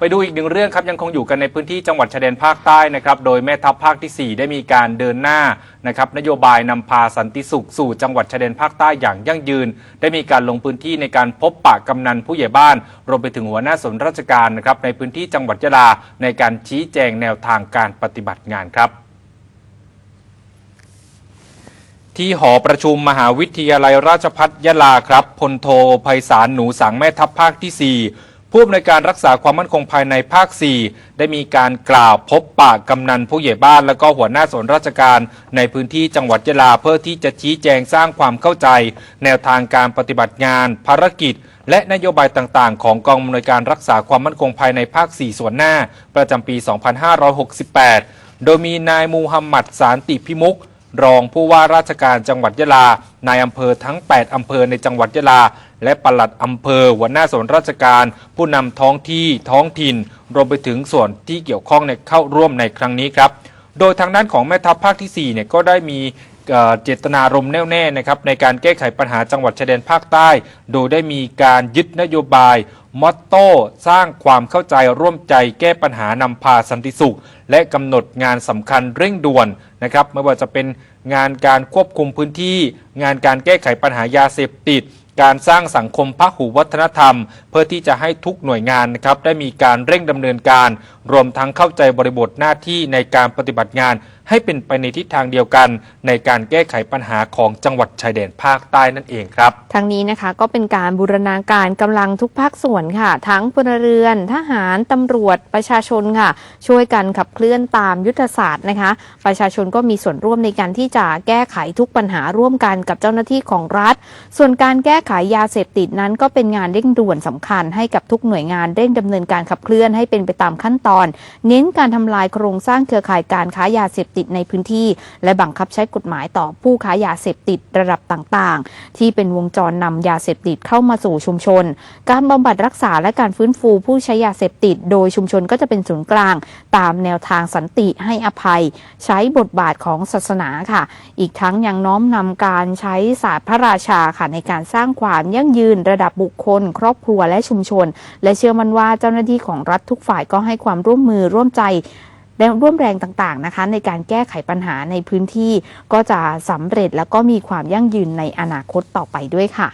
ไปดูอีกหนึ่งเรื่องครับยังคงอยู่กันในพื้นที่จังหวัดชายแดนภาคใต้นะครับโดยแม่ทัพภาคที่ 4 ได้มีการเดินหน้านะครับนโยบายนำพาสันติสุขสู่จังหวัดชายแดนภาคใต้อย่างยั่งยืน ได้มีการลงพื้นที่ในการพบปะกำนันผู้ใหญ่บ้าน รวมไปถึงหัวหน้าส่วนราชการนะครับในพื้นที่จังหวัดยะลาในการชี้แจงแนวทางการปฏิบัติงานครับที่หอประชุมมหาวิทยาลัยราชพัฒยะลาครับพลโทไพศาลหนูสังแม่ทัพภาคที่ 4 ผู้อำนวยการรักษาความมั่นคงภายในภาค 4 ได้มีการกล่าวพบปะกำนันผู้ใหญ่บ้าน และก็หัวหน้าส่วนราชการในพื้นที่จังหวัดยะลาเพื่อที่จะชี้แจงสร้างความเข้าใจ แนวทางการปฏิบัติงาน ภารกิจ และนโยบายต่างๆ ของกองอำนวยการรักษาความมั่นคงภายในภาค 4 ส่วนหน้า ประจำปี 2568 โดยมีนายมูฮัมหมัดสารติพิมุกรองผู้ว่าราชการจังหวัดยะลา นายอำเภอทั้ง 8 อำเภอในจังหวัดยะลา และปลัดอำเภอหัวหน้าส่วนราชการ ผู้นำท้องที่ท้องถิ่น รวมไปถึงส่วนที่เกี่ยวข้องในเข้าร่วมในครั้งนี้ครับ โดยทางด้านของแม่ทัพภาคที่4เนี่ยก็ได้มีเอ่อเจตนารมณ์แน่วแน่นะครับในการแก้ไขปัญหาจังหวัดชายแดนภาคใต้ โดยได้มีการยึดนโยบายมอตโต้สร้างความเข้าใจร่วมใจแก้ปัญหานำพาสันติสุข และกำหนดงานสำคัญเร่งด่วนนะครับไม่ว่าจะเป็นงานการควบคุมพื้นที่ งานการแก้ไขปัญหายาเสพติด การสร้างสังคมพหุวัฒนธรรม เพื่อที่จะให้ทุกหน่วยงานนะครับได้มีการเร่งดำเนินการ รวมทั้งเข้าใจบริบทหน้าที่ในการปฏิบัติงาน ให้เป็นไปในทิศทางเดียวกัน ในการแก้ไขปัญหาของจังหวัดชายแดนภาคใต้นั่นเองครับ ทั้งนี้นะคะก็เป็นการบูรณาการกำลังทุกภาคส่วนค่ะ ทั้งพลเรือน ทหารตำรวจประชาชนค่ะ ช่วยกันขับเคลื่อนตามยุทธศาสตร์นะคะ ประชาชนก็มีส่วนร่วมในการที่จะแก้ไขทุกปัญหาร่วมกันกับเจ้าหน้าที่ของรัฐ ส่วนการแก้ไขยาเสพติดนั้นก็เป็นงานเร่งด่วนสำคัญให้กับทุกหน่วยงานเร่งดำเนินการขับเคลื่อนให้เป็นไปตามขั้นตอน เน้นการทำลายโครงสร้างเครือข่ายการค้ายาเสพติดในพื้นที่ และบังคับใช้กฎหมายต่อผู้ค้ายาเสพติดระดับต่างๆ ที่เป็นวงจรนำยาเสพติดเข้ามาสู่ชุมชน การบำบัดรักษาและการฟื้นฟูผู้ใช้ยาเสพติด โดยชุมชนก็จะเป็นศูนย์กลาง ตามแนวทางสันติให้อภัย ใช้บทบาทของศาสนาค่ะ อีกทั้งยังน้อมนำการใช้ศาสตร์พระราชาค่ะในการสร้างความยั่งยืนระดับบุคคล ครอบครัวและชุมชน และเชื่อมั่นว่าเจ้าหน้าที่ของรัฐทุกฝ่ายก็ให้ความร่วมมือร่วมใจ และร่วมแรงต่างๆนะคะ ในการแก้ไขปัญหาในพื้นที่ก็จะสำเร็จแล้วก็มีความยั่งยืนในอนาคตต่อไปด้วยค่ะ